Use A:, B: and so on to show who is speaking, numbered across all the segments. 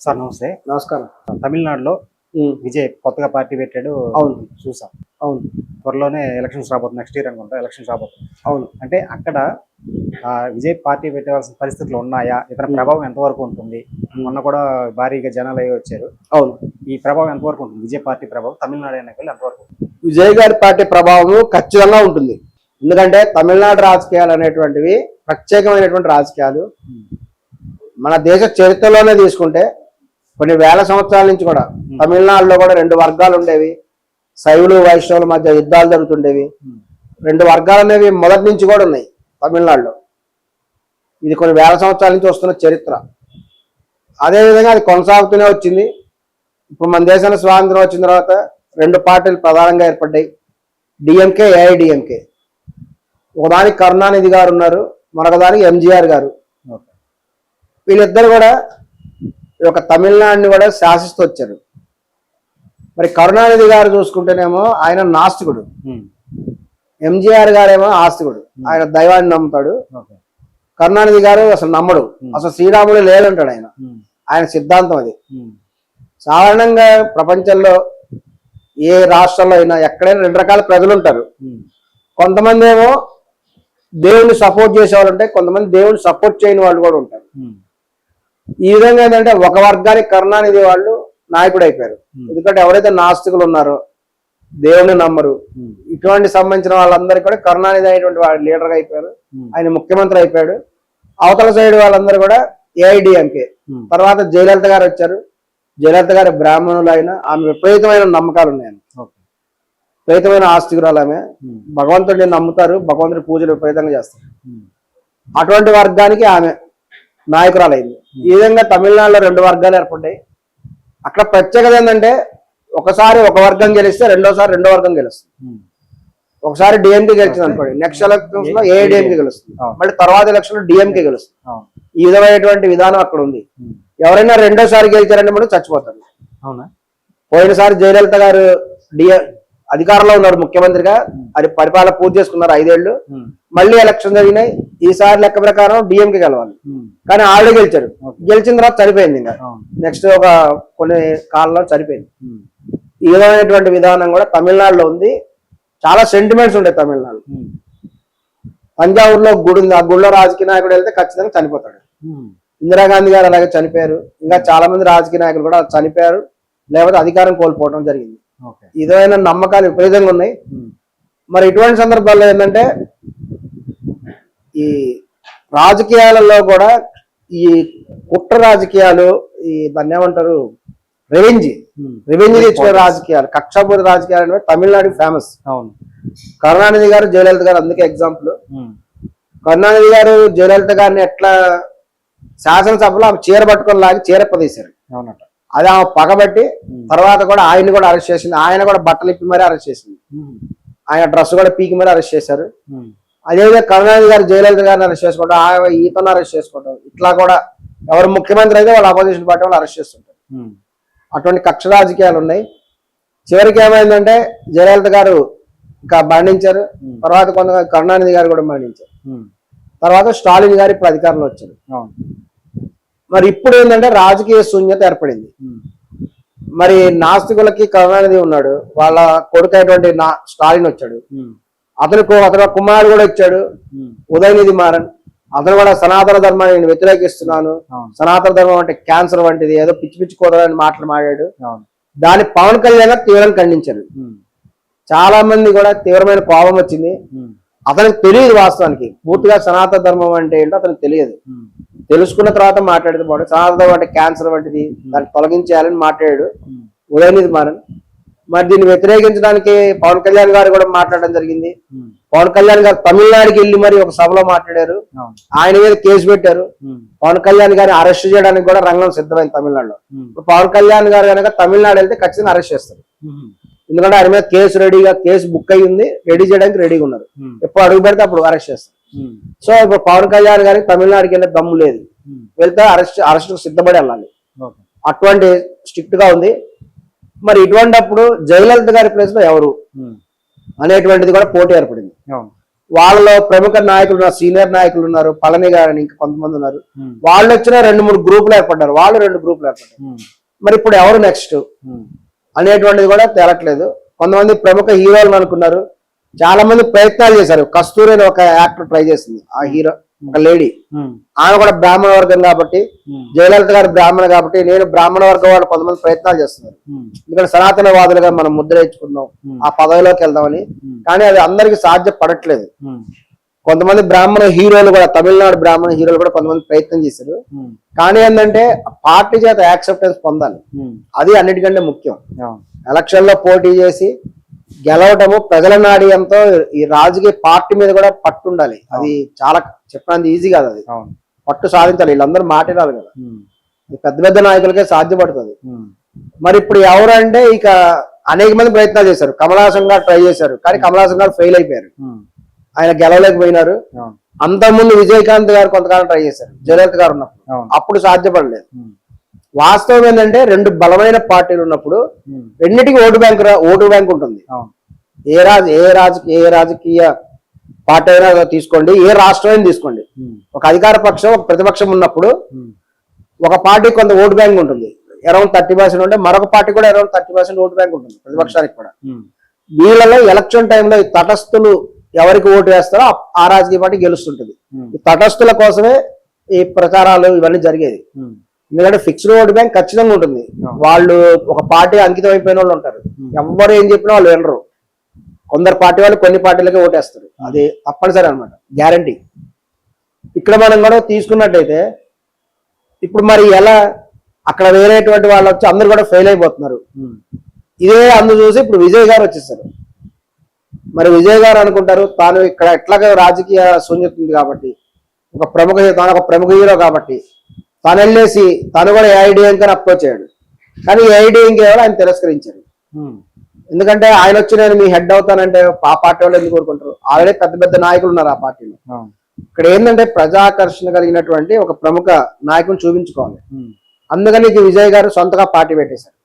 A: Sir నమస్తే.
B: నమస్కారం.
A: తమిళనాడులో విజయ్ కొత్తగా పార్టీ పెట్టాడు.
B: అవును.
A: చూసాం.
B: అవును.
A: త్వరలోనే ఎలక్షన్స్ రాబోతుంది నెక్స్ట్ ఇయర్ అనుకుంటా ఎలక్షన్స్ రాబోతుంది
B: అవును.
A: అంటే అక్కడ విజయ్ పార్టీ పెట్టవలసిన పరిస్థితులు ఉన్నాయా? ఇతని ప్రభావం ఎంతవరకు ఉంటుంది? మొన్న కూడా భారీగా జనాలు అయ్యి వచ్చారు.
B: అవును.
A: ఈ ప్రభావం ఎంతవరకు ఉంటుంది? విజయ్ పార్టీ ప్రభావం తమిళనాడు ఎన్నికలు ఎంతవరకు?
B: విజయ్ గారి పార్టీ ప్రభావం ఖచ్చితంగా ఉంటుంది. ఎందుకంటే తమిళనాడు రాజకీయాలు అనేటువంటివి ప్రత్యేకమైనటువంటి రాజకీయాలు. మన దేశ చరిత్రలోనే తీసుకుంటే కొన్ని వేల సంవత్సరాల నుంచి కూడా తమిళనాడులో కూడా రెండు వర్గాలు ఉండేవి. శైవులు వైష్ణవుల మధ్య యుద్ధాలు జరుగుతుండేవి. రెండు వర్గాలు అనేవి మొదటి నుంచి కూడా ఉన్నాయి తమిళనాడులో. ఇది కొన్ని వేల సంవత్సరాల నుంచి వస్తున్న చరిత్ర. అదేవిధంగా అది కొనసాగుతూనే వచ్చింది. ఇప్పుడు మన దేశానికి స్వాతంత్రం వచ్చిన తర్వాత రెండు పార్టీలు ప్రధానంగా ఏర్పడ్డాయి. DMK AIADMK. ఒకదానికి కరుణానిధి గారు ఉన్నారు మరొకదానికి ఎంజీఆర్ గారు. వీళ్ళిద్దరు కూడా ఈ యొక్క తమిళనాడుని కూడా శాసిస్తూ వచ్చారు. మరి కరుణానిధి గారు చూసుకుంటేనేమో ఆయన నాస్తికుడు.
A: ఉమ్.
B: ఎంజీఆర్ గారేమో ఆస్తికుడు. ఆయన దైవాన్ని నమ్ముతాడు. కరుణానిధి గారు అసలు నమ్మడు. అసలు శ్రీరాముడు లేదంటాడు ఆయన. ఆయన సిద్ధాంతం అది. సాధారణంగా ప్రపంచంలో ఏ రాష్ట్రంలో అయినా ఎక్కడైనా రెండు రకాల ప్రజలు ఉంటారు. కొంతమంది ఏమో దేవుణ్ణి సపోర్ట్ చేసే వాళ్ళు ఉంటాయి. కొంతమంది దేవుణ్ణి సపోర్ట్ చేయని వాళ్ళు కూడా ఉంటారు. ఈ విధంగా ఏంటంటే ఒక వర్గానికి కరుణానిధి వాళ్ళు నాయకుడు అయిపోయారు ఎందుకంటే ఎవరైతే నాస్తికులు ఉన్నారో దేవుని నమ్మరు.
A: ఉమ్.
B: ఇటువంటి సంబంధించిన వాళ్ళందరికీ కూడా కరుణానిధి అయినటువంటి వాడు లీడర్గా అయిపోయారు.
A: ఉమ్.
B: ఆయన ముఖ్యమంత్రి అయిపోయాడు. అవతల సైడ్ వాళ్ళందరూ కూడా ఏఐడిఎంకే. తర్వాత జయలలిత గారు వచ్చారు. జయలలిత గారు బ్రాహ్మణులు అయినా ఆమె విపరీతమైన నమ్మకాలు ఉన్నాయి ఆమె.
A: ఓకే
B: విపరీతమైన ఆస్తికురాలు ఆమె. భగవంతుడిని నమ్ముతారు. భగవంతుడి పూజలు విపరీతంగా చేస్తారు. అటువంటి వర్గానికి ఆమె నాయకురాలైంది. ఈ విధంగా తమిళనాడులో రెండు వర్గాలు ఏర్పడ్డాయి. అక్కడ ప్రత్యేకత ఏంటంటే ఒకసారి ఒక వర్గం గెలిస్తే రెండోసారి రెండో వర్గం గెలుస్తుంది.
A: ఉమ్.
B: ఒకసారి డిఎంకే గెలిచింది అనుకోండి. నెక్స్ట్ ఎలక్షన్స్లో ఏఐడిఎంకే గెలుస్తుంది.
A: అవును.
B: మళ్ళీ తర్వాత ఎలక్షన్లో డిఎంకే గెలుస్తుంది. ఈ విధమైనటువంటి విధానం అక్కడ ఉంది. ఎవరైనా రెండోసారి గెలిచారంటే మనం చచ్చిపోతారు.
A: అవునా?
B: పోయినసారి జయలలిత గారు డిఎ అధికారంలో ఉన్నారు ముఖ్యమంత్రిగా. అది పరిపాలన పూర్తి చేసుకున్నారు
A: ఐదేళ్ళు.
B: మళ్ళీ ఎలక్షన్ జరిగినాయి. ఈసారి లెక్క ప్రకారం డిఎంకే గెలవాలి. కానీ ఆవిడే గెలిచారు. గెలిచిన తర్వాత చనిపోయింది ఇంకా. నెక్స్ట్ ఒక కొన్ని కాలంలో చనిపోయింది. ఈ విధమైనటువంటి విధానం కూడా తమిళనాడులో ఉంది. చాలా సెంటిమెంట్స్ ఉంటాయి తమిళనాడు. తంజావూరులో గుడి ఉంది. ఆ గుడిలో రాజకీయ నాయకుడు వెళ్తే ఖచ్చితంగా చనిపోతాడు. ఇందిరాగాంధీ గారు అలాగే చనిపోయారు. ఇంకా చాలా మంది రాజకీయ నాయకులు కూడా చనిపోయారు. లేకపోతే అధికారం కోల్పోవడం జరిగింది. విధమైన నమ్మకాలు విపరీతంగా ఉన్నాయి. మరి ఇటువంటి సందర్భాల్లో ఏంటంటే ఈ రాజకీయాలలో కూడా ఈ కుట్ర రాజకీయాలు ఈ దాన్ని ఏమంటారు రెవెంజ్. రెవెన్యూ తెచ్చుకునే రాజకీయాలు కక్షపూరిత రాజకీయాలు అనేవి తమిళనాడు ఫేమస్
A: అవును.
B: కరుణానిధి గారు జయలలిత గారు అందుకే ఎగ్జాంపుల్. కరుణానిధి గారు జయలలిత గారిని ఎట్లా శాసనసభలో ఆమె చీర పట్టుకొని లాగి చీర పదేశారు.
A: అవునట.
B: అది ఆమె పగబట్టి తర్వాత కూడా ఆయన్ని కూడా అరెస్ట్ చేసింది ఆయన కూడా బట్టలు ఇప్పి మరీ అరెస్ట్ చేసింది. ఆయన డ్రెస్ కూడా పీకి మరీ అరెస్ట్ చేశారు. అదేవిధంగా కరుణానిధి గారు జయలలిత గారిని అరెస్ట్ చేసుకోవడం ఆయన ఈతను అరెస్ట్ చేసుకోవడం ఇట్లా కూడా ఎవరు ముఖ్యమంత్రి అయితే వాళ్ళ అపోజిషన్ పార్టీ వాళ్ళు అరెస్ట్ చేస్తుంటారు. అటువంటి కక్ష రాజకీయాలు ఉన్నాయి చివరికి ఏమైందంటే జయలలిత గారు ఇంకా మరణించారు తర్వాత కొంత కరుణానిధి గారు కూడా మరణించారు
A: ఉమ్.
B: తర్వాత స్టాలిన్ గారు ఇప్పుడు అధికారంలో వచ్చారు మరి ఇప్పుడు ఏంటంటే రాజకీయ శూన్యత ఏర్పడింది. మరి నాస్తికులకి కరుణానిధి ఉన్నాడు వాళ్ళ కొడుకైనటువంటి నా స్టాలిన్ వచ్చాడు. అతను అతను కుమారుడు కూడా ఇచ్చాడు
A: ఉమ్.
B: ఉదయనిధి మారన్ అతను కూడా సనాతన ధర్మాన్ని నేను వ్యతిరేకిస్తున్నాను సనాతన ధర్మం అంటే క్యాన్సర్ వంటిది ఏదో పిచ్చి పిచ్చి కూదరని మాటలు
A: అవును
B: దాన్ని పవన్ కళ్యాణ్ గారు తీవ్రంగా ఖండించారు. చాలా మంది కూడా తీవ్రమైన కోపం వచ్చింది. అతనికి తెలియదు వాస్తవానికి పూర్తిగా సనాతన ధర్మం అంటే ఏంటో అతనికి తెలియదు. తెలుసుకున్న తర్వాత బాగుంటుంది సనాతన ధర్మం అంటే క్యాన్సర్ వంటిది దాన్ని తొలగించేయాలని మాట్లాడాడు. ఉదయనిధి మారన్ మరి దీన్ని వ్యతిరేకించడానికి పవన్ కళ్యాణ్ గారు కూడా మాట్లాడడం జరిగింది. పవన్ కళ్యాణ్ గారు తమిళనాడుకి వెళ్ళి మరి ఒక సభలో మాట్లాడారు ఆయన మీద కేసు పెట్టారు. పవన్ కళ్యాణ్ గారిని అరెస్ట్ చేయడానికి కూడా రంగం సిద్ధమైంది తమిళనాడులో పవన్ కళ్యాణ్ గారు కనుక తమిళనాడు వెళ్తే ఖచ్చితంగా అరెస్ట్ చేస్తారు. ఎందుకంటే ఆయన మీద కేసు రెడీగా కేసు బుక్ అయ్యి ఉంది రెడీ చేయడానికి రెడీగా ఉన్నారు. ఎప్పుడు అడుగు పెడితే అప్పుడు అరెస్ట్ చేస్తారు. సో ఇప్పుడు పవన్ కళ్యాణ్ గారికి తమిళనాడుకి వెళ్ళే దమ్ము లేదు.
A: ఉమ్.
B: వెళ్తే అరెస్ట్ అరెస్ట్ సిద్ధపడి వెళ్ళాలి. అటువంటి స్ట్రిక్ట్గా ఉంది. మరి ఇటువంటిప్పుడు జయలలిత గారి ప్లేస్లో ఎవరు?
A: ఉమ్.
B: అనేటువంటిది కూడా పోటీ ఏర్పడింది. వాళ్ళలో ప్రముఖ నాయకులు ఉన్నారు సీనియర్ నాయకులు ఉన్నారు పళని గారు అని ఇంకా కొంతమంది ఉన్నారు. వాళ్ళు వచ్చిన రెండు మూడు గ్రూపులు ఏర్పడ్డారు. వాళ్ళు రెండు గ్రూపులు ఏర్పడ్డారు. మరి ఇప్పుడు ఎవరు నెక్స్ట్ అనేటువంటిది కూడా తేలట్లేదు. కొంతమంది ప్రముఖ హీరోలు అనుకున్నారు. చాలా మంది ప్రయత్నాలు చేశారు. కస్తూరి అని ఒక యాక్టర్ ట్రై చేసింది. ఆ హీరో ఒక లేడీ.
A: ఉమ్,
B: ఆమె కూడా బ్రాహ్మణ వర్గం కాబట్టి
A: ఉమ్,
B: జయలలిత గారు బ్రాహ్మణ కాబట్టి నేను బ్రాహ్మణ వర్గం వాళ్ళు కొంతమంది ప్రయత్నాలు చేస్తున్నారు.
A: ఉమ్,
B: ఎందుకంటే సనాతనవాదులుగా మనం ముద్ర ఇచ్చుకుందాం ఆ పదవిలోకి వెళ్దామని. కానీ అది అందరికి సాధ్యపడట్లేదు. కొంతమంది బ్రాహ్మణ హీరోలు కూడా తమిళనాడు బ్రాహ్మణ హీరోలు కూడా కొంతమంది ప్రయత్నం చేశారు. కానీ ఏంటంటే పార్టీ చేత యాక్సెప్టెన్స్ పొందాలి. అది అన్నిటికంటే ముఖ్యం. ఎలక్షన్లో పోటీ చేసి గెలవటము ప్రజల నాడీయంతో ఈ రాజకీయ పార్టీ మీద కూడా పట్టు ఉండాలి. అది చాలా చెప్పినంత ఈజీ కాదు అది. పట్టు సాధించాలి. వీళ్ళందరూ మాట్లాడాలి కదా. పెద్ద పెద్ద నాయకులకే సాధ్యపడుతుంది. మరి ఇప్పుడు ఎవరంటే ఇక అనేక మంది ప్రయత్నాలు చేశారు. కమలాసన్ గారు ట్రై చేశారు. కానీ కమలాసన్ గారు ఫెయిల్ అయిపోయారు. ఆయన గెలవలేకపోయినారు. అంతకుముందు విజయకాంత్ గారు కొంతకాలం ట్రై చేశారు. జయలలిత గారు ఉన్నప్పుడు. అప్పుడు సాధ్యపడలేదు. వాస్తవం ఏంటంటే రెండు బలమైన పార్టీలు ఉన్నప్పుడు రెండింటికి ఓటు బ్యాంక్ ఓటు బ్యాంక్ ఉంటుంది. ఏ రాజ ఏ రాజ ఏ రాజకీయ పార్టీ అయినా తీసుకోండి ఏ రాష్ట్రం అయినా తీసుకోండి. ఒక అధికార పక్షం ఒక ప్రతిపక్షం ఉన్నప్పుడు ఒక పార్టీ కొంత ఓటు బ్యాంక్ ఉంటుంది. అరౌండ్ థర్టీ పర్సెంట్ ఉంటే మరొక పార్టీ కూడా around thirty percent vote bank ఉంటుంది ప్రతిపక్షానికి కూడా. వీళ్ళలో ఎలక్షన్ టైంలో ఈ తటస్థులు ఎవరికి ఓటు వేస్తారో ఆ- రాజకీయ పార్టీ గెలుస్తుంటుంది. ఈ తటస్థుల కోసమే ఈ ప్రచారాలు ఇవన్నీ జరిగేది. ఎందుకంటే ఫిక్స్డ్ ఓటు బ్యాంక్ ఖచ్చితంగా ఉంటుంది. వాళ్ళు ఒక పార్టీ అంకితం అయిపోయిన వాళ్ళు ఉంటారు. ఎవరు ఏం చెప్పినా వాళ్ళు వినరు. కొందరు పార్టీ వాళ్ళు కొన్ని పార్టీలకే ఓటేస్తారు. అది తప్పనిసరి అనమాట గ్యారంటీ ఇక్కడ మనం కూడా తీసుకున్నట్టయితే ఇప్పుడు మరి ఎలా అక్కడ వేరేటువంటి వాళ్ళు వచ్చి అందరు కూడా ఫెయిల్ అయిపోతున్నారు. ఇదే అందు చూసి ఇప్పుడు విజయ్ గారు వచ్చేసారు. మరి విజయ్ గారు అనుకుంటారు తాను ఇక్కడ ఎట్లాగో రాజకీయ శూన్యత ఉంది కాబట్టి ఒక ప్రముఖ తాను ఒక ప్రముఖ హీరో కాబట్టి తను వెళ్ళేసి తను కూడా ఏఐడిఎంకి అప్రోచ్ అయ్యాడు కానీ ఏఐడిఎంకి ఎవరు ఆయన తిరస్కరించారు.
A: ఉమ్,
B: ఎందుకంటే ఆయన వచ్చి నేను మీ హెడ్ అవుతానంటే ఆ పార్టీ వాళ్ళు ఎందుకు కోరుకుంటారు? ఆల్రెడీ పెద్ద పెద్ద నాయకులు ఉన్నారు ఆ పార్టీలో. ఇక్కడ ఏంటంటే ప్రజాకర్షణ కలిగినటువంటి ఒక ప్రముఖ నాయకుని చూపించుకోవాలి. అందుకని ఇక విజయ్ గారు సొంతగా పార్టీ పెట్టేశారు.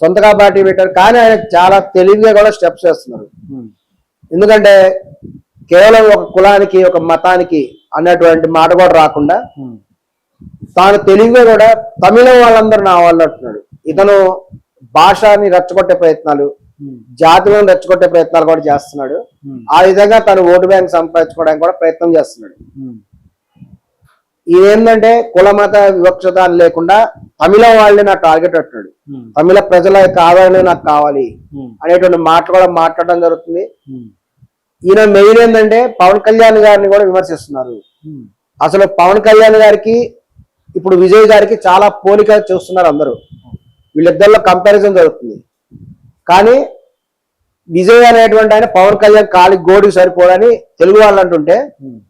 B: సొంతగా పార్టీ పెట్టారు. కానీ ఆయన చాలా తెలివిగా కూడా స్టెప్స్ వేస్తున్నారు. ఎందుకంటే కేవలం ఒక కులానికి ఒక మతానికి అన్నటువంటి మాట కూడా రాకుండా తాను తెలివిగా కూడా తమిళం వాళ్ళందరూ నా వాళ్ళు అంటున్నాడు. ఇతను భాషని రెచ్చగొట్టే ప్రయత్నాలు జాతులను రెచ్చగొట్టే ప్రయత్నాలు కూడా చేస్తున్నాడు.
A: ఉమ్,
B: ఆ విధంగా తను ఓటు బ్యాంక్ సంపాదించుకోవడానికి కూడా ప్రయత్నం చేస్తున్నాడు.
A: ఉమ్,
B: ఇదేంటంటే కుల మత వివక్షత అని లేకుండా తమిళం వాళ్ళని నా టార్గెట్ అంటున్నాడు.
A: ఉమ్,
B: తమిళ ప్రజల యొక్క ఆదరణ నాకు కావాలి అనేటువంటి మాటలు కూడా మాట్లాడడం జరుగుతుంది. ఈయన మెయిన్ ఏంటంటే పవన్ కళ్యాణ్ గారిని కూడా విమర్శిస్తున్నారు. అసలు పవన్ కళ్యాణ్ గారికి ఇప్పుడు విజయ్ గారికి చాలా పోలిక చూస్తున్నారు అందరూ. వీళ్ళిద్దరిలో కంపారిజన్ జరుగుతుంది. కానీ విజయ్ అనేటువంటి ఆయన పవన్ కళ్యాణ్ కాలి గోడికి సరిపోడని తెలుగు వాళ్ళు అంటుంటే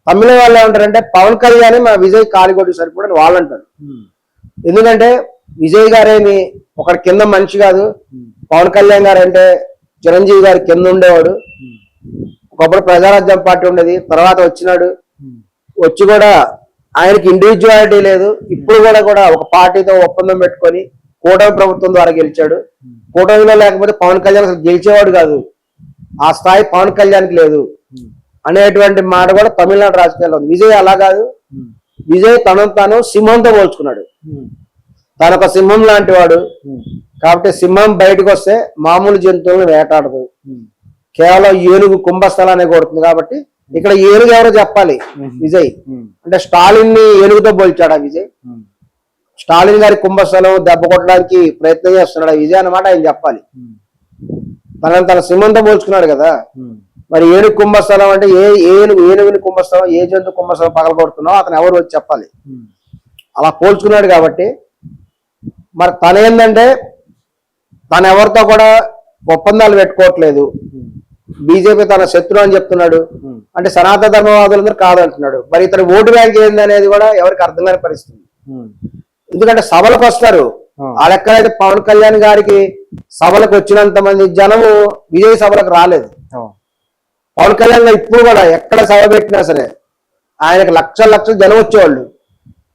B: తమిళ వాళ్ళు ఏమంటారంటే పవన్ కళ్యాణ్ మా విజయ్ కాలి గోడికి సరిపోడని వాళ్ళు అంటారు. ఎందుకంటే విజయ్ గారేమి ఒక కింద మనిషి కాదు. పవన్ కళ్యాణ్ గారు అంటే చిరంజీవి గారి కింద ఉండేవాడు. ఒకప్పుడు ప్రజారాజ్యం పార్టీ ఉండేది. తర్వాత వచ్చినాడు. వచ్చి కూడా ఆయనకి ఇండివిజువాలిటీ లేదు. ఇప్పుడు కూడా కూడా ఒక పార్టీతో ఒప్పందం పెట్టుకొని కూటమి ప్రభుత్వం ద్వారా గెలిచాడు. కూటమిలో లేకపోతే పవన్ కళ్యాణ్ అసలు గెలిచేవాడు కాదు. ఆ స్థాయి పవన్ కళ్యాణ్కి లేదు. అనేటువంటి మాట కూడా తమిళనాడు రాజకీయాల్లో ఉంది. విజయ్ అలా కాదు. విజయ్ తనను తాను సింహంతో పోల్చుకున్నాడు.
A: ఉమ్,
B: ఒక సింహం లాంటి వాడు. కాబట్టి సింహం బయటకు వస్తే మామూలు జంతువులను వేటాడదు. కేవలం ఏనుగు కుంభస్థలాన్ని కొడుతుంది కాబట్టి ఇక్కడ ఏనుగు ఎవరో చెప్పాలి విజయ్. అంటే స్టాలిన్ని ఏనుగుతో పోల్చాడు ఆ విజయ్ స్టాలిన్ గారి కుంభస్థలం దెబ్బ కొట్టడానికి ప్రయత్నం చేస్తున్నాడు ఆ విజయ్ అన్నమాట ఆయన చెప్పాలి. తనని తన సింహంతో పోల్చుకున్నాడు కదా. మరి ఏనుగు కుంభస్థలం అంటే ఏ ఏనుగు ఏనుగుని కుంభస్థలం ఏ జంతు కుంభస్థలం పగల కొడుతున్నావు అతను ఎవరు వచ్చి చెప్పాలి. అలా పోల్చుకున్నాడు కాబట్టి మరి తన ఏంటంటే తను ఎవరితో కూడా ఒప్పందాలు పెట్టుకోవట్లేదు. బీజేపీ తన శత్రు అని చెప్తున్నాడు.
A: ఉమ్,
B: అంటే సనాతన ధర్మవాదులందరూ కాదంటున్నాడు. మరి ఇతని ఓటు బ్యాంక్ ఏంది అనేది కూడా ఎవరికి అర్థం కాని పరిస్థితి.
A: ఉమ్,
B: ఎందుకంటే సభలకు వస్తారు
A: ఆ.
B: ఆ లెక్కనైతే పవన్ కళ్యాణ్ గారికి సభలకు వచ్చినంత మంది జనము విజయ్ సభలకు రాలేదు. పవన్ కళ్యాణ్ గారు ఇప్పుడు కూడా ఎక్కడ సభ పెట్టినా సరే ఆయనకు లక్షల లక్షల జనం వచ్చేవాళ్ళు.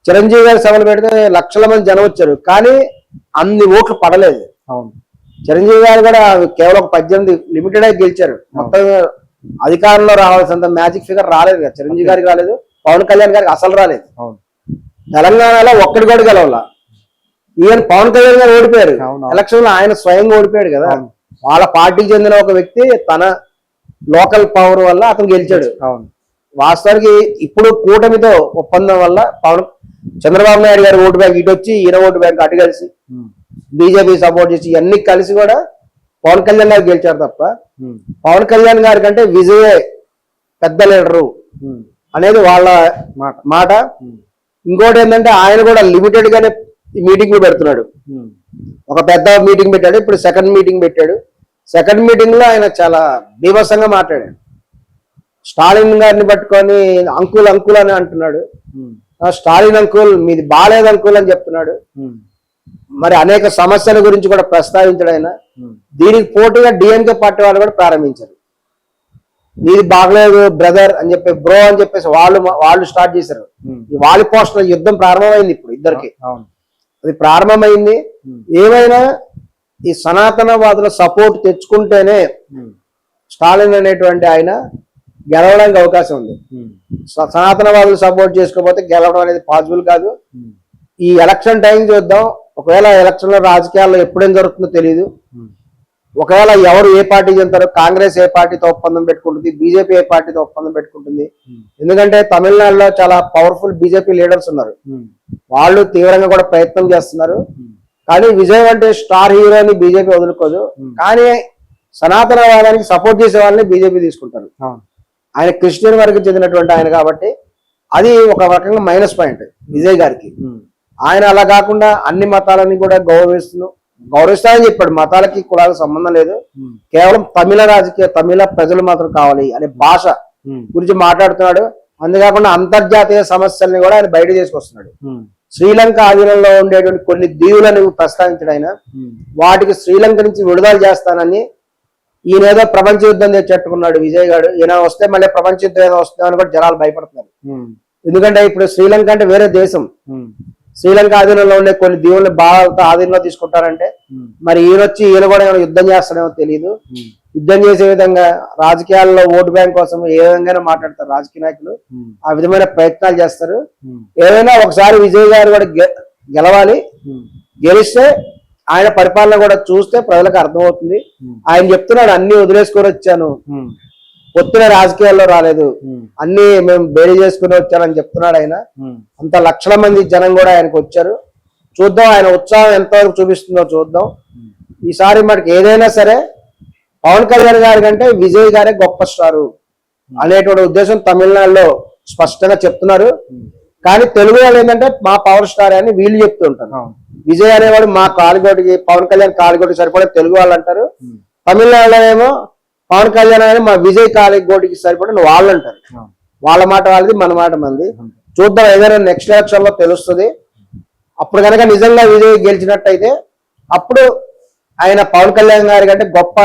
B: చిరంజీవి గారి సభలు పెడితే లక్షల మంది జనం వచ్చారు. కానీ అన్ని ఓట్లు పడలేదు.
A: అవును
B: చిరంజీవి గారు కూడా కేవలం ఒక పద్దెనిమిది లిమిటెడ్ అయి గెలిచారు. మొత్తం అధికారంలో రావాల్సినంత మ్యాజిక్ ఫిగర్ రాలేదు కదా. చిరంజీవి గారికి రాలేదు పవన్ కళ్యాణ్ గారికి అసలు రాలేదు.
A: అవును.
B: తెలంగాణలో ఒక్కడి కూడా గెలవాల. ఈయన పవన్ కళ్యాణ్ గారు ఓడిపోయారు. ఎలక్షన్లో ఆయన స్వయంగా ఓడిపోయాడు కదా. వాళ్ళ పార్టీకి చెందిన ఒక వ్యక్తి తన లోకల్ పవర్ వల్ల అతను గెలిచాడు.
A: అవును.
B: వాస్తవానికి ఇప్పుడు కూటమితో ఒప్పందం వల్ల పవన్ చంద్రబాబు నాయుడు గారి ఓటు బ్యాంక్ ఇటు వచ్చి ఈయన ఓటు బ్యాంక్ అటు కలిసి బీజేపీ సపోర్ట్ చేసి ఇవన్నీ కలిసి కూడా పవన్ కళ్యాణ్ గారు గెలిచారు తప్ప పవన్ కళ్యాణ్ గారి కంటే విజయే పెద్ద లీడరు అనేది వాళ్ళ
A: మాట.
B: ఇంకోటి ఏంటంటే ఆయన కూడా లిమిటెడ్ గానే మీటింగ్లు పెడుతున్నాడు. ఒక పెద్ద మీటింగ్ పెట్టాడు ఇప్పుడు సెకండ్ మీటింగ్ పెట్టాడు. సెకండ్ మీటింగ్లో ఆయన చాలా బీభత్సంగా మాట్లాడాడు. స్టాలిన్ గారిని పట్టుకొని అంకుల్ అంకుల్ అని అంటున్నాడు. స్టాలిన్ అంకుల్ మీది బాగాలేదు అంకుల్ అని చెప్తున్నాడు. మరి అనేక సమస్యల గురించి కూడా ప్రస్తావించాడు ఆయన.
A: ఉమ్,
B: దీనికి పోటీగా డిఎంకే పార్టీ వాళ్ళు కూడా ప్రారంభించారు. నీది బాగలేదు బ్రదర్ అని చెప్పి బ్రో అని చెప్పేసి వాళ్ళు వాళ్ళు స్టార్ట్ చేశారు.
A: ఉమ్,
B: ఈ వాలి పోస్టుల యుద్ధం ప్రారంభమైంది ఇప్పుడు ఇద్దరికి. అది ప్రారంభమైంది.
A: ఉమ్,
B: ఏమైనా ఈ సనాతనవాదుల సపోర్ట్ తెచ్చుకుంటేనే స్టాలిన్ అనేటువంటి ఆయన గెలవడానికి అవకాశం ఉంది. సనాతనవాదులు సపోర్ట్ చేసుకోకపోతే గెలవడం అనేది పాసిబుల్ కాదు. ఈ ఎలక్షన్ టైం చూద్దాం. ఒకవేళ ఎలక్షన్లో రాజకీయాల్లో ఎప్పుడేం జరుగుతుందో తెలియదు ఒకవేళ ఎవరు ఏ పార్టీ చెందుతారో కాంగ్రెస్ ఏ పార్టీతో ఒప్పందం పెట్టుకుంటుంది బీజేపీ ఏ పార్టీతో ఒప్పందం పెట్టుకుంటుంది. ఎందుకంటే తమిళనాడులో చాలా పవర్ఫుల్ బీజేపీ లీడర్స్ ఉన్నారు. వాళ్ళు తీవ్రంగా కూడా ప్రయత్నం చేస్తున్నారు. కానీ విజయ్ అంటే స్టార్ హీరోని బీజేపీ వదులుకోదు. కానీ సనాతనవాదానికి సపోర్ట్ చేసే వాళ్ళని బీజేపీ తీసుకుంటారు. ఆయన క్రిస్టియన్ వారికి చెందినటువంటి ఆయన కాబట్టి అది ఒక రకంగా మైనస్ పాయింట్ విజయ్ గారికి. ఆయన అలా కాకుండా అన్ని మతాలని కూడా గౌరవిస్తూ గౌరవిస్తానని చెప్పాడు. మతాలకి కులాలకు సంబంధం లేదు. కేవలం తమిళ రాజకీయ తమిళ ప్రజలు మాత్రం కావాలి అనే భాష గురించి మాట్లాడుతున్నాడు. అంతేకాకుండా అంతర్జాతీయ సమస్యల్ని కూడా ఆయన బయట తీసుకొస్తున్నాడు.
A: ఉమ్,
B: శ్రీలంక ఆధీనంలో ఉండేటువంటి కొన్ని దీవులను ప్రస్తావించాడు ఆయన. వాటికి శ్రీలంక నుంచి విడుదల చేస్తానని ఈయన ఏదో ప్రపంచ యుద్ధం తెచ్చెట్టుకున్నాడు విజయ్ గారు ఈయన వస్తే మళ్ళీ ప్రపంచ యుద్ధం ఏదో వస్తుందని కూడా జనాలు భయపడుతున్నారు. ఎందుకంటే ఇప్పుడు శ్రీలంక అంటే వేరే దేశం. శ్రీలంక ఆధీనంలో ఉండే కొన్ని దీవుల్ని భారత ఆధీనంలో తీసుకుంటారంటే మరి ఈయన వచ్చి ఈయన కూడా ఏమైనా యుద్ధం చేస్తాడేమో తెలియదు యుద్ధం చేసే విధంగా రాజకీయాల్లో ఓటు బ్యాంక్ కోసం ఏ విధంగా మాట్లాడతారు రాజకీయ నాయకులు. ఆ విధమైన ప్రయత్నాలు చేస్తారు. ఏదైనా ఒకసారి విజయ్ గారు కూడా గెలవాలి. గెలిస్తే ఆయన పరిపాలన కూడా చూస్తే ప్రజలకు అర్థమవుతుంది. ఆయన చెప్తున్నాడు అన్ని వదిలేసుకొని వచ్చాను. పొత్తున రాజకీయాల్లో రాలేదు. అన్ని మేము బేరీ చేసుకుని వచ్చానని చెప్తున్నాడు ఆయన. అంత లక్షల మంది జనం కూడా ఆయనకు వచ్చారు. చూద్దాం ఆయన ఉత్సాహం ఎంతవరకు చూపిస్తుందో చూద్దాం. ఈసారి మనకి ఏదైనా సరే పవన్ కళ్యాణ్ గారి కంటే విజయ్ గారే గొప్ప స్టారు అనేటువంటి ఉద్దేశం తమిళనాడులో స్పష్టంగా చెప్తున్నారు. కానీ తెలుగు వాళ్ళు ఏంటంటే మా పవర్ స్టార్ అని వీళ్ళు చెప్తూ ఉంటారు. విజయ్ అనేవాడు మా కాలిగోటికి పవన్ కళ్యాణ్ కాలిగోటికి సరిపడే తెలుగు వాళ్ళు అంటారు. తమిళనాడులో ఏమో పవన్ కళ్యాణ్ అని మా విజయ్ కాలిగోటికి సరిపడిన వాళ్ళు అంటారు వాళ్ళ మాట వాళ్ళది మన మాట మంది. చూద్దాం ఏదైనా నెక్స్ట్ ఎలక్షన్లో తెలుస్తుంది. అప్పుడు కనుక నిజంగా విజయ్ గెలిచినట్టయితే అప్పుడు ఆయన పవన్ కళ్యాణ్ గారి కంటే గొప్ప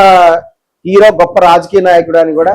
B: హీరో గొప్ప రాజకీయ నాయకుడు అని కూడా